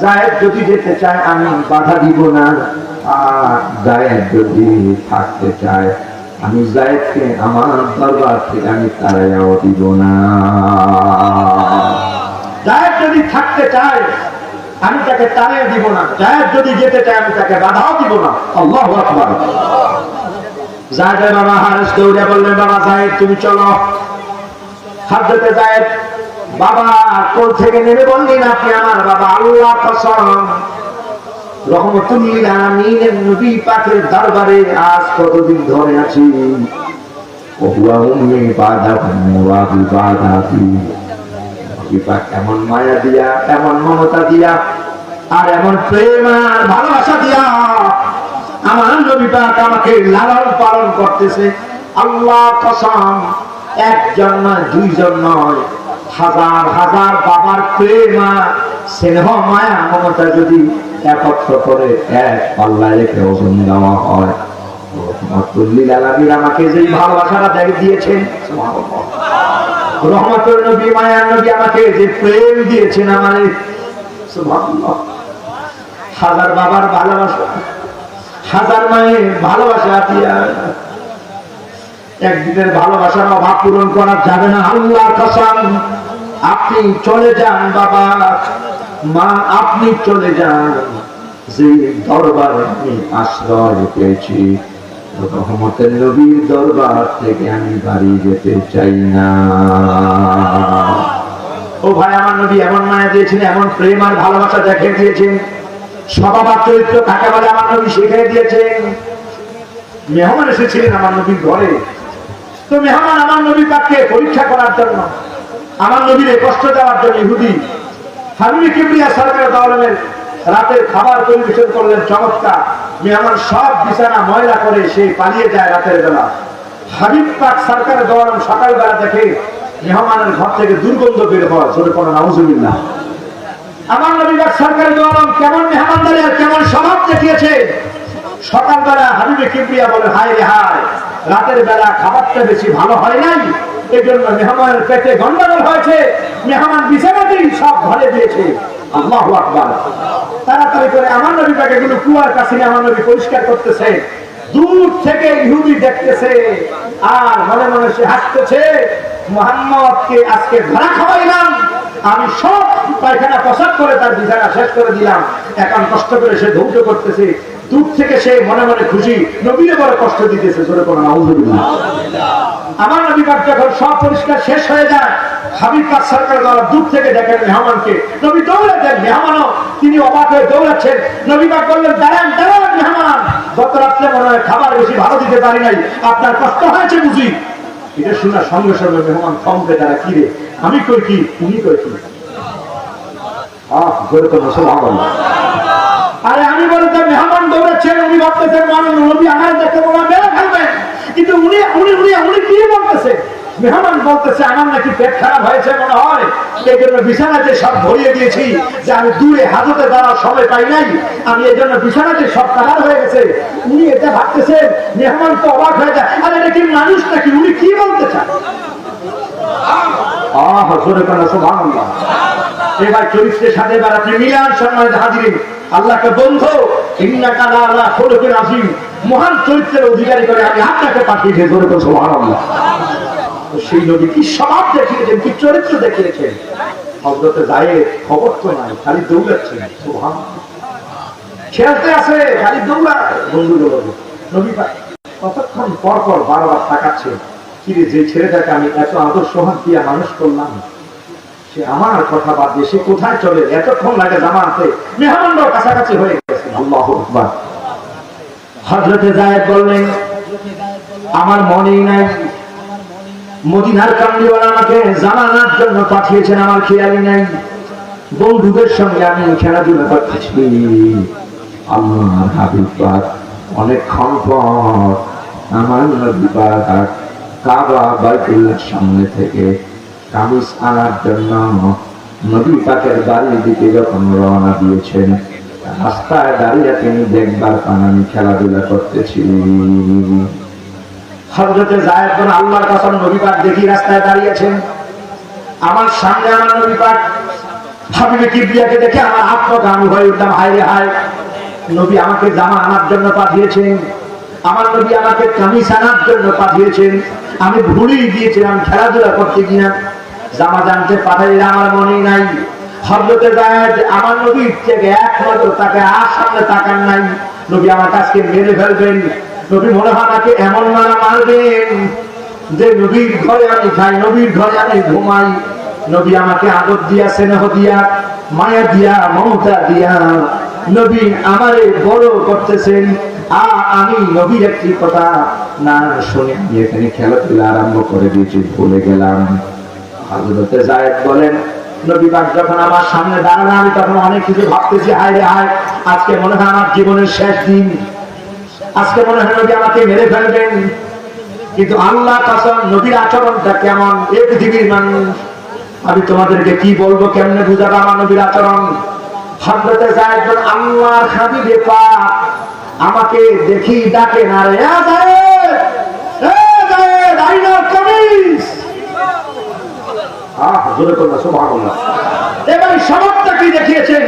জায়েদ যদি যেতে চায়, আমি বাধা দিব না। আর যদি থাকতে চায়, আমি জায়েদকে আমার দরবার থেকে আমি তাড়াইয়াও দিব না। জায়েদ যদি থাকতে চায়, আমি তাকে তাড়িয়ে দিব না। জায়েদ যদি যেতে চায়, আমি তাকে বাধাও দিব না। আল্লাহ আকবার। জায়েদের বাবা হারেস দৌড়ে বললেন, বাবা জায়েদ, তুমি চলো। হাজরতে জায়েদ বাবা, কোল থেকে নেমে বললেন আপনি আমার বাবা? আল্লাহ কসম। মমতা দিয়া, আর প্রেম আর ভালোবাসা দিয়া আমার নবী পাক আমাকে লালন পালন করতেছে। আল্লাহ কসম, একজন নয়, দুইজন নয়। হাজার হাজার বাবার প্রেম, স্নেহ, মায়া, মমতা যদি একত্র করে এক পাল্লায় রেখে ওজন দেওয়া হয় রহমতুল্লিল আলামিন আমাকে যে ভালোবাসাটা দেখ দিয়েছেন। রহমতুল নবী মায়ার নবী আমাকে যে প্রেম দিয়েছেন আমার। হাজার বাবার ভালোবাসা, হাজার মায়ের ভালোবাসা দিয়া একদিনের ভালোবাসার অভাব পূরণ করা যাবে না। আল্লাহ কসম, আপনি চলে যান বাবা। মা, আপনি চলে যান। যে দরবারে আমি আশ্রয় পেয়েছি, রহমতের নবীর দরবার থেকে আমি বাড়ি যেতে চাই না। ও ভাই, আমার নবী এমন মায়া দিয়েছেন এমন প্রেম আর ভালোবাসা দেখিয়ে দিয়েছেন। স্বভাব আর চরিত্র কাকে বলে আমার নবী শিখিয়ে দিয়েছেন। মেহমান এসেছিলেন আমার নবীর ঘরে। তো মেহমান আমার নবী পাককে পরীক্ষা করার জন্য, আমার নবীর কষ্ট দেওয়ার জন্য ইহুদি হাবিবি কিবরিয়া সরকার দলের রাতের খাবার পরিবেশন করলেন চমৎকার। মেহমান সব বিছানা ময়লা করে সে পালিয়ে যায় রাতের বেলা। হাবিব পাক সরকার দৌড়ান সকালবেলা দেখে মেহমানের ঘর থেকে দুর্গন্ধ বের হয় ছোট কোনো নাউজুবিল্লাহ। আমার নবী পাক সরকার দৌড়ান কেমন মেহমানদারি আর কেমন স্বভাব দেখিয়েছে? সকালবেলা হাবিবে কিবরিয়া বলে, হায় রে হায় রাতের বেলা খাবারটা বেশি ভালো হয় নাই। এই জন্য মেহমানের পেটে গন্ডগোল হয়েছে। মেহমান বিছানাতেই সব ঘরে দিয়েছে পরিষ্কার করতেছে। দূর থেকে দেখতেছে। আর মনে মনে সে আজকে আমি সব পায়খানা প্রসাদ করে তার বিছানা শেষ করে দিলাম। এখন কষ্ট করে সে ধৈর্য করতেছে। দূর থেকে সে মনে মনে খুশি। নবীরে বড় কষ্ট দিতেছে, জোরে কোনো নাউজুবিল্লাহ আমার নবী পাক যখন সব পরিষ্কার শেষ হয়ে যায়, হাবিব পাক সরকার দ্বারা দূর থেকে দেখেন মেহমানকে। নবী দৌড়াচ্ছেন মেহমানও, তিনি অবাক হয়ে দৌড়াচ্ছেন। নবী পাক বললেন, দাঁড়ান দাঁড়ান, মেহমান। গত রাত্রে মনে হয় খাবার বেশি ভালো দিতে পারি নাই। আপনার কষ্ট হয়েছে বুঝি? এটা শোনার সঙ্গে সঙ্গে মেহমান থমকে তারা কি আমি কই কি? তুমি কই কি? আহ তো মুসলমান আরে আমি বলতাম মেহমান দৌড়াচ্ছেন, উনি ভাবতেছেন, মানুষ, নবী আমার দেখতে বলা মেরে ফেলবেন। কিন্তু উনি উনি উনি উনি কি বলতেছে? মেহমান বলতেছে, আমার নাকি পেট খারাপ হয়েছে মনে হয়। এই জন্য বিছানাতে সব ভরিয়ে দিয়েছি, যে আমি দূরে হাজতে দাঁড়ার সময় পাই নাই, আমি এই জন্য বিছানাতে সব কালার হয়ে গেছে। উনি এটা ভাবতেছেন, মেহমান তো অবাক হয়ে যায়, আরে এটা কি মানুষ নাকি? উনি কি বলতে চান? আহ সুবহানাল্লাহ। এবার চরিত্রের সাথে এবার আপনি মিলান সম্মানিত হাজিরিন। আল্লাহকে বন্ধু খুলুকিন আযীম। মহান চরিত্রের অধিকারী করে আমি আপনাকে পাঠিয়েছি জোরে করে সুবহানাল্লাহ। সেই নবী কি স্বভাব দেখিয়েছেন, কি চরিত্র দেখিয়েছেন? হযরতে জায়েদ খবর তো নাই, খালি সুবহানাল্লাহ। খেলতে আছে খালি দৌড়ায় বন্ধুগুলো নবী পাক কতক্ষণ পর পর বারবার তাকাচ্ছে। কিরে, যে ছেলেটাকে আমি এত আদর সোহাগ দিয়ে মানুষ করলাম সে আমার কথা বাদ দিয়ে সে কোথায় চলে? এতক্ষণ লাগে কাছাকাছি হয়ে গেছে। আল্লাহ হজরতে বললেন, আমার মনেই নাই। মদিনার কামলিওয়ালা আমাকে জানানোর জন্য পাঠিয়েছেন, আমার খেয়ালই নাই। বন্ধুদের সঙ্গে আমি খেলাধুলা করতেছি। আল্লাহ হাবিব অনেকক্ষণ পর আমার পাক কাবা বাইতুল্লাহর সামনে থেকে কামিজ আনার জন্য নবী পাকের বাড়ির দিকে যখন রওনা দিয়েছেন, রাস্তায় দাঁড়িয়ে তিনি দেখবার পান, আমি খেলাধুলা করতেছি। হজরতে জায়েদ কোন আল্লাহর কসম নবী পাক দেখি রাস্তায় দাঁড়িয়েছেন। আমার সামনে আমার নবী পাক হাবিবে দেখে আমার হয়ে উঠলাম নবী আমাকে জামা আনার জন্য পাঠিয়েছেন। আমার নবী আমাকে কামিজ আনার জন্য পাঠিয়েছেন। আমি ভুলেই দিয়েছিলাম খেলাধুলা করতে গিয়া। জামা জানতে পাঠাইলে আমার মনে নাই। হজরতে জায়েদ আমার নবীর থেকে এক নজর তাকে আর সামনে তাকান নাই। নবী আমার কাছকে মেরে ফেলবেন। নবী মনে হয় আমাকে এমন মারা মারবেন যে নবীর ঘরে আমি খাই, নবীর ঘরে আমি ঘুমাই। নবী আমাকে আদর দিয়া, স্নেহ দিয়া, মায়া দিয়া, মমতা দিয়া নবী আমারে বড় করতেছেন। আ আমি নবীর একটি কথা না শুনে এখানে খেলাধুলা আরম্ভ করে দিয়েছি, ভুলে গেলাম। বলেন যখন আমার সামনে দাঁড়ানো আমি তখন অনেক কিছু ভাবতেছি হায় রে হায় আজকে মনে হয় আমার জীবনের শেষ দিন। আজকে মনে হয় নবী আমাকে মেরে ফেলবেন। কিন্তু আল্লাহ কাসম নবীর আচরণটা কেমন? এ পৃথিবীর মানুষ। আমি তোমাদেরকে কি বলব কেমনে বুঝাবো আমার নবীর আচরণ? হজরতে জায়েদ বলেন, আল্লাহর আমাকে দেখি ডাকে না রে এ। আহ, জোরে করো সুবহানাল্লাহ। এবার স্বভাবটা কি দেখিয়েছেন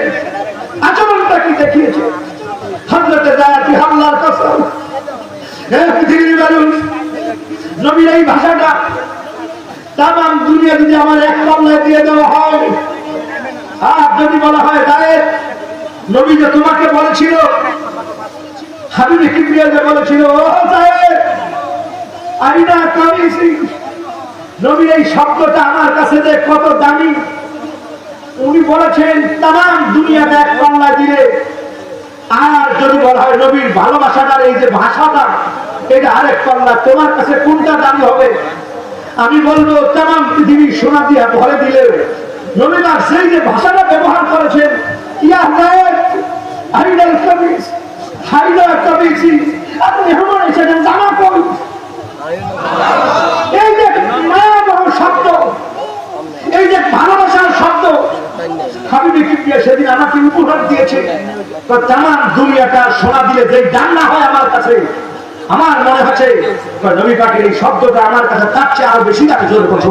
আচরণটা কি দেখিয়েছেন হজরতে জায়েদ আল্লাহর কসম। হে পৃথিবীর মানুষ নবীর এই ভাষাটা তাম দুনিয়া যদি আমার এক পাল্লায় দিয়ে দেওয়া হয় আর যদি বলা হয় গায়ে নবী যে তোমাকে বলেছিল হাবিবি কিবরিয়া যে বলেছিল ও জায়েদ আইনা নবীর এই শব্দটা আমার কাছে যে কত দামি, উনি বলেছেন তাম দুনিয়াতে এক পাল্লায় দিলে আর যদি বলা হয় নবীর ভালোবাসাটার এই যে ভাষাটা, এটা আরেক পাল্লা তোমার কাছে কোনটা দামি হবে? আমি বলব তাম পৃথিবী সোনা দিয়া ভরে দিলে নবীরা সেই যে ভাষাটা ব্যবহার করেছেন, ইয়া গায়েব হাইডাল কামিজ হাইডাল কামিজি আপনি মেহমান এসেছেন, জামা কই এই যে মায়াবহ শব্দ এই যে ভালোবাসার শব্দ হাবিবি কিবরিয়া সেদিন আমাকে উপহার দিয়েছে তো তামাম দুনিয়াটা সোনা দিয়ে যে হয় আমার কাছে। আমার মনে হচ্ছে নবী এই শব্দটা আমার কাছে তার চেয়ে আরও বেশি জোর করছ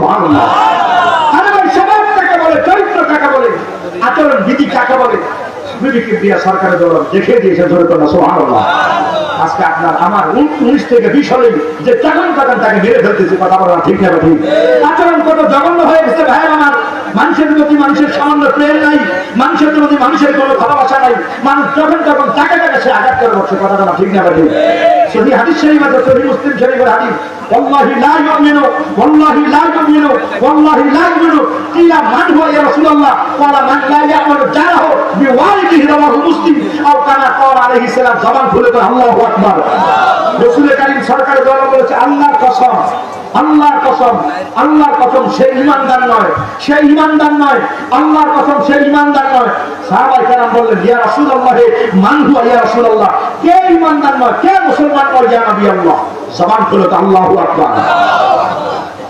মানুষের প্রতি মানুষের সামান্য প্রেম নাই, মানুষের প্রতি মানুষের কোনো ভালোবাসা নাই। মানুষ যখন তখন তাকে তাকে সে আঘাত করে বসে কথা বলা ঠিক না ঠিক সহি হাদিস শরীফ আছে সহি মুসলিম শরীফের হাদিস والله لا يؤمن والله لا يؤمن والله لا يؤمن قيل من هو يا رسول الله قال من لا يأمن جاره بوالده رواه مسلم او كما قال عليه السلام জবান খুলে করে আল্লাহু আকবার রাসূল করিম সরকার দ্বারা বলেছে আল্লাহর কসম আল্লাহর কসম আল্লাহর কসম সে ইমানদার নয়, সে ইমানদার নয়, আল্লাহর কসম সে ইমানদার নয়। সাহাবায়ে কেরাম বললেন, ইয়া রাসূলুল্লাহ মান হুয়া, ইয়া রাসূলুল্লাহ, কে ইমানদার নয়, কে মুসলমান নয়, ইয়া নবী আল্লাহ? জবান খুলে তো আল্লাহু আকবার।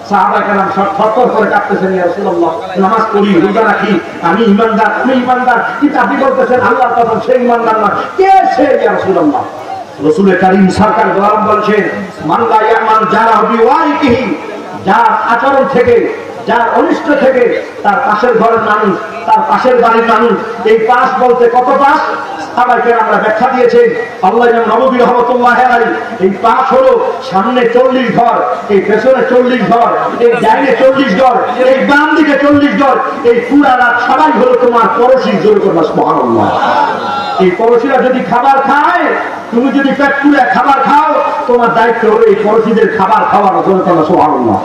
সাহাবায়ে কেরাম থরথর করে কাঁপতেছেন ইয়া রাসূলুল্লাহ, নামাজ পড়ি, রোজা রাখি, আমি ইমানদার আমি ইমানদার। কিন্তু আপনি বলতেছেন, আল্লাহর কসম সে ইমানদার নয়, কে সে, ইয়া রাসূলুল্লাহ? রসুল করিম সরকার গরম বলছেন মাল্লা ইয়ামান যারা হবি ওয়াইকিহি যার আচরণ থেকে, যার অনিষ্ট থেকে তার পাশের ঘরের মানুষ, তার পাশের বাড়ির মানুষ, এই পাশ বলতে কত পাশ? সবাইকে আমরা ব্যাখ্যা দিয়েছেন আল্লাহ নবী রহমতুল্লাহ এই পাশ হলো সামনে চল্লিশ ঘর, এই পেছনে চল্লিশ ঘর, এই ডাইনে চল্লিশ ঘর, এই বাম দিকে চল্লিশ ঘর, এই পুরা রাত সবাই হলো তোমার পড়োশি জোর করবা মহান এই পড়োশিরা যদি খাবার খায়, তুমি যদি পেট তুলে খাবার খাও, তোমার দায়িত্ব হলো এই পড়োশিদের খাবার খাওয়ার সোহানুল্লাহ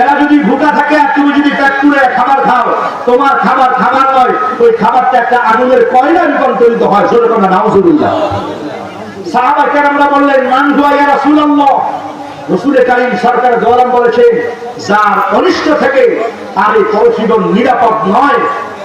এরা যদি ভুকা থাকে, আর তুমি যদি পেট তুলে খাবার খাও, তোমার খাবার খাবার নয়, ওই খাবারটা একটা আগুনের কয়লা রূপান্তরিত হয়, সেরকম নাউজুবিল্লাহ। সাহাবা কেরামরা বললেন, মান ইয়া রাসূলুল্লাহ? রসুল কারিম সরকার গৌরব বলেছেন যার অনিষ্ট থেকে, তার এই পরশীগণ নিরাপদ নয়